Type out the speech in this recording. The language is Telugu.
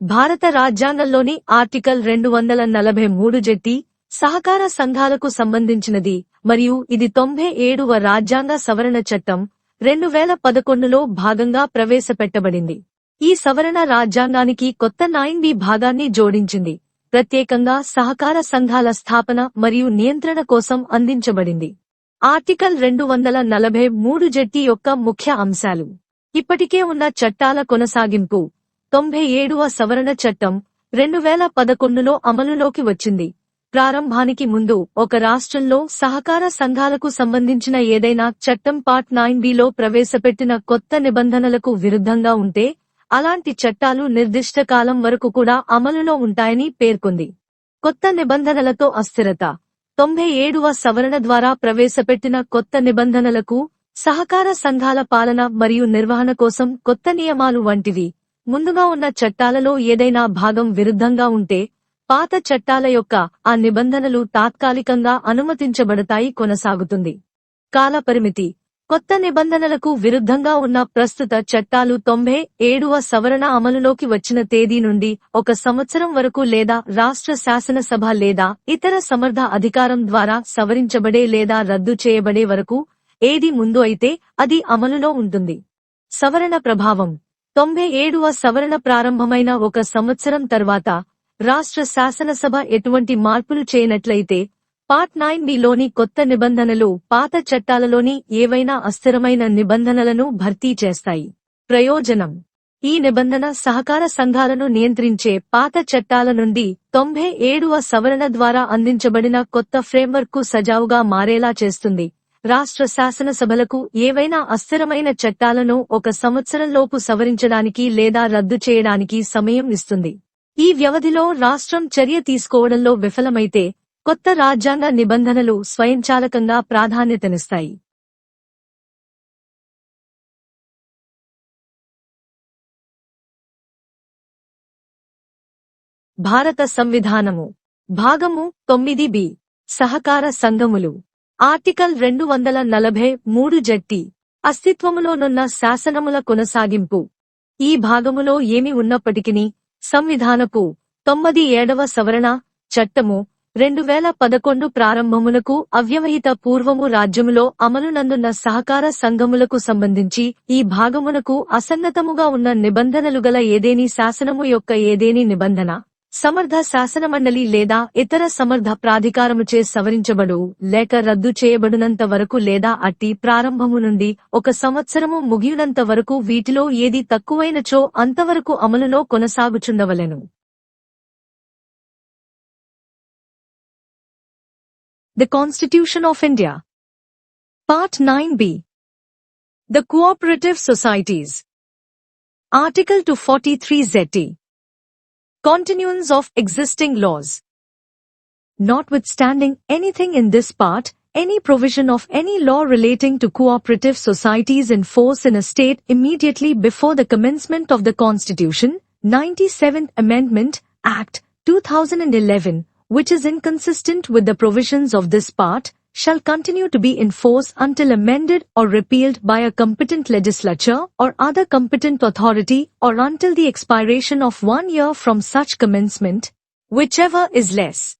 భారత రాజ్యాంగంలోని ఆర్టికల్ రెండు వందల నలభై మూడు జెట్టి సహకార సంఘాలకు సంబంధించినది మరియు ఇది తొంభై ఏడవ రాజ్యాంగ సవరణ చట్టం రెండు వేల పదకొండులో భాగంగా ప్రవేశపెట్టబడింది. ఈ సవరణ రాజ్యాంగానికి కొత్త నైన్ బి భాగాన్ని జోడించింది. ప్రత్యేకంగా సహకార సంఘాల స్థాపన మరియు నియంత్రణ కోసం అందించబడింది. ఆర్టికల్ రెండు వందల నలభై మూడు జెట్టి యొక్క ముఖ్య అంశాలు. ఇప్పటికే ఉన్న చట్టాల కొనసాగింపు తొంభై ఏడవ సవరణ చట్టం రెండు వేల పదకొండులో అమలులోకి వచ్చింది. ప్రారంభానికి ముందు ఒక రాష్ట్రంలో సహకార సంఘాలకు సంబంధించిన ఏదైనా చట్టం పార్ట్ నైన్ బిలో ప్రవేశపెట్టిన కొత్త నిబంధనలకు విరుద్ధంగా ఉంటే అలాంటి చట్టాలు నిర్దిష్ట కాలం వరకు కూడా అమలులో ఉంటాయని పేర్కొంది. కొత్త నిబంధనలతో అస్థిరత. తొంభై ఏడవ సవరణ ద్వారా ప్రవేశపెట్టిన కొత్త నిబంధనలకు సహకార సంఘాల పాలన మరియు నిర్వహణ కోసం కొత్త నియమాలు వంటివి. ముందుగా ఉన్న చట్టాలలో ఏదైనా భాగం విరుద్ధంగా ఉంటే పాత చట్టాల యొక్క ఆ నిబంధనలు తాత్కాలికంగా అనుమతించబడతాయి కొనసాగుతుంది. కాలపరిమితి కొత్త నిబంధనలకు విరుద్ధంగా ఉన్న ప్రస్తుత చట్టాలు తొంభై ఏడవ సవరణ అమలులోకి వచ్చిన తేదీ నుండి ఒక సంవత్సరం వరకు లేదా రాష్ట్ర శాసనసభ లేదా ఇతర సమర్థ అధికారం ద్వారా సవరించబడే లేదా రద్దు చేయబడే వరకు ఏది ముందు అయితే అది అమలులో ఉంటుంది. సవరణ ప్రభావం. తొంభై ఏడవ సవరణ ప్రారంభమైన ఒక సంవత్సరం తర్వాత రాష్ట్ర శాసనసభ ఎటువంటి మార్పులు చేయనట్లయితే పార్ట్ నైన్ బిలోని కొత్త నిబంధనలు పాత చట్టాలలోని ఏవైనా అస్థిరమైన నిబంధనలను భర్తీ చేస్తాయి. ప్రయోజనం. ఈ నిబంధన సహకార సంఘాలను నియంత్రించే పాత చట్టాల నుండి తొంభై ఏడవ సవరణ ద్వారా అందించబడిన కొత్త ఫ్రేమ్వర్క్కు సజావుగా మారేలా చేస్తుంది. రాష్ట్ర శాసనసభలకు ఏవైనా అస్థిరమైన చట్టాలను ఒక సంవత్సరంలోపు సవరించడానికి లేదా రద్దు చేయడానికి సమయం ఇస్తుంది. ఈ వ్యవధిలో రాష్ట్రం చర్య తీసుకోవడంలో విఫలమైతే కొత్త రాజ్యాంగ నిబంధనలు స్వయంచాలకంగా ప్రాధాన్యతనిస్తాయి. భారత సంవిధానము. భాగము తొమ్మిది బి. సహకార సంఘములు. ఆర్టికల్ రెండు వందల నలభై మూడు జట్టి అస్తిత్వములోనున్న శాసనముల కొనసాగింపు. ఈ భాగములో ఏమి ఉన్నప్పటికీ సంవిధానపు తొమ్మిది ఏడవ సవరణ చట్టము రెండు వేల పదకొండు ప్రారంభములకు అవ్యవహిత పూర్వము రాజ్యములో అమలునందున్న సహకార సంఘములకు సంబంధించి ఈ భాగమునకు అసన్నతముగా ఉన్న నిబంధనలు గల ఏదేని శాసనము యొక్క ఏదేని నిబంధన? సమర్థ శాసనమండలి లేదా ఇతర సమర్థ ప్రాధికారముచే సవరించబడు లేక రద్దు చేయబడినంత వరకు లేదా అట్టి ప్రారంభము నుండి ఒక సంవత్సరము ముగియునంత వరకు వీటిలో ఏది తక్కువైనచో అంతవరకు అమలులో కొనసాగుచుండవలెను The Constitution of India. Part 9b. The Cooperative Societies. Article 243 ZT. Continuance of existing laws. Notwithstanding anything in this part, any provision of any law relating to cooperative societies in force in a state immediately before the commencement of the Constitution, 97th Amendment, Act, 2011, which is inconsistent with the provisions of this part, shall continue to be in force until amended or repealed by a competent legislature or other competent authority or until the expiration of one year from such commencement, whichever is less.